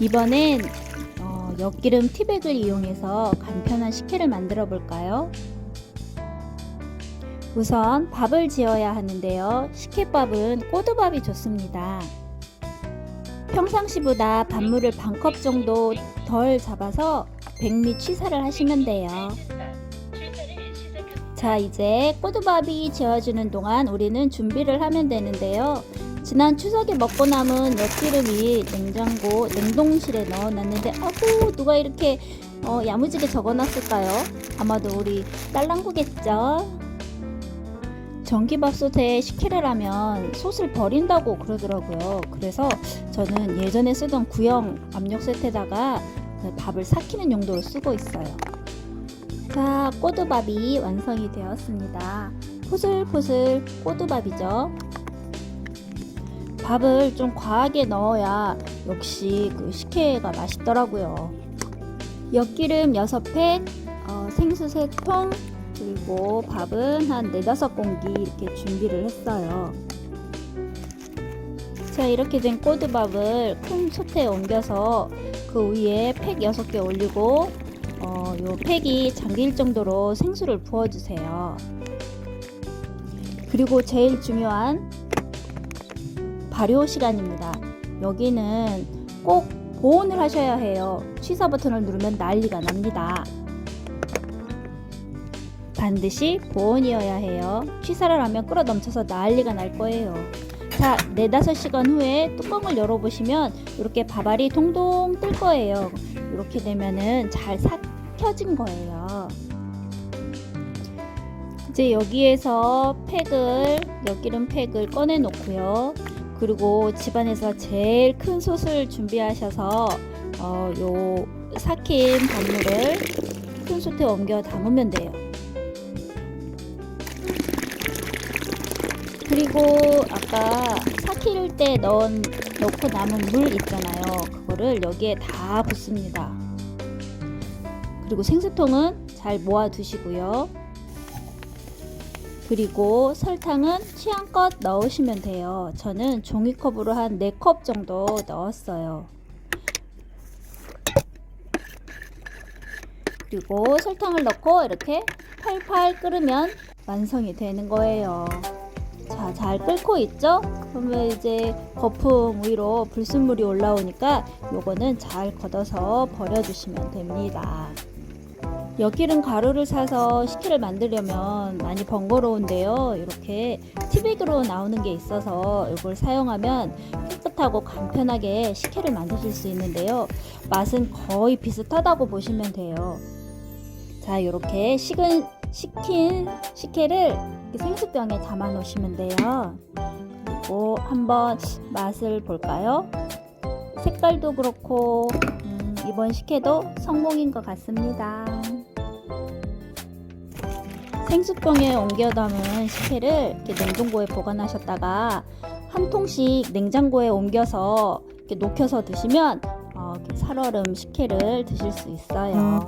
이번엔 어, 엿기름 티백을 이용해서 간편한 식혜를 만들어 볼까요? 우선 밥을 지어야 하는데요. 식혜밥은 꼬두밥이 좋습니다. 평상시보다 밥물을 반 컵 정도 덜 잡아서 백미 취사를 하시면 돼요. 자, 이제 꼬두밥이 지어지는 동안 우리는 준비를 하면 되는데요. 지난 추석에 먹고 남은 엿기름이 냉장고 냉동실에 넣어놨는데 아구 누가 이렇게 어, 야무지게 적어놨을까요? 아마도 우리 딸랑구겠죠? 전기밥솥에 식혜를 하면 솥을 버린다고 그러더라고요. 그래서 저는 예전에 쓰던 구형 압력 세트에다가 그 밥을 삭히는 용도로 쓰고 있어요. 자, 꼬두밥이 완성이 되었습니다. 포슬포슬 꼬두밥이죠. 밥을 좀 과하게 넣어야 역시 그 식혜가 맛있더라고요. 엿기름 6팩, 어, 생수 3통, 그리고 밥은 한 4, 5공기 이렇게 준비를 했어요. 자, 이렇게 된 꼬드밥을 큰 솥에 옮겨서 그 위에 팩 6개 올리고 어, 요 팩이 잠길 정도로 생수를 부어주세요. 그리고 제일 중요한 발효 시간입니다. 여기는 꼭 보온을 하셔야 해요. 취사 버튼을 누르면 난리가 납니다. 반드시 보온이어야 해요. 취사를 하면 끓어 넘쳐서 난리가 날 거예요. 자, 4, 5시간 후에 뚜껑을 열어보시면 이렇게 밥알이 동동 뜰 거예요. 이렇게 되면은 잘 삭혀진 거예요. 이제 여기에서 팩을, 엿기름 팩을 꺼내 놓고요. 그리고 집안에서 제일 큰 솥을 준비하셔서 어, 요 삭힌 밥물을 큰 솥에 옮겨 담으면 돼요. 그리고 아까 삭힐 때 넣은, 넣고 남은 물 있잖아요. 그거를 여기에 다 붓습니다. 그리고 생수통은 잘 모아 두시고요. 그리고 설탕은 취향껏 넣으시면 돼요. 저는 종이컵으로 한 4컵 정도 넣었어요. 그리고 설탕을 넣고 이렇게 팔팔 끓으면 완성이 되는 거예요. 자, 잘 끓고 있죠? 그러면 이제 거품 위로 불순물이 올라오니까 요거는 잘 걷어서 버려주시면 됩니다. 엿기름 가루를 사서 식혜를 만들려면 많이 번거로운데요. 이렇게 티백으로 나오는 게 있어서 이걸 사용하면 깨끗하고 간편하게 식혜를 만드실 수 있는데요. 맛은 거의 비슷하다고 보시면 돼요. 자, 이렇게 식은 식힌 식혜를 생수병에 담아 놓으시면 돼요. 그리고 한번 맛을 볼까요? 색깔도 그렇고 음, 이번 식혜도 성공인 것 같습니다. 생수병에 옮겨 담은 식혜를 이렇게 냉동고에 보관하셨다가 한 통씩 냉장고에 옮겨서 이렇게 녹여서 드시면 어, 이렇게 살얼음 식혜를 드실 수 있어요.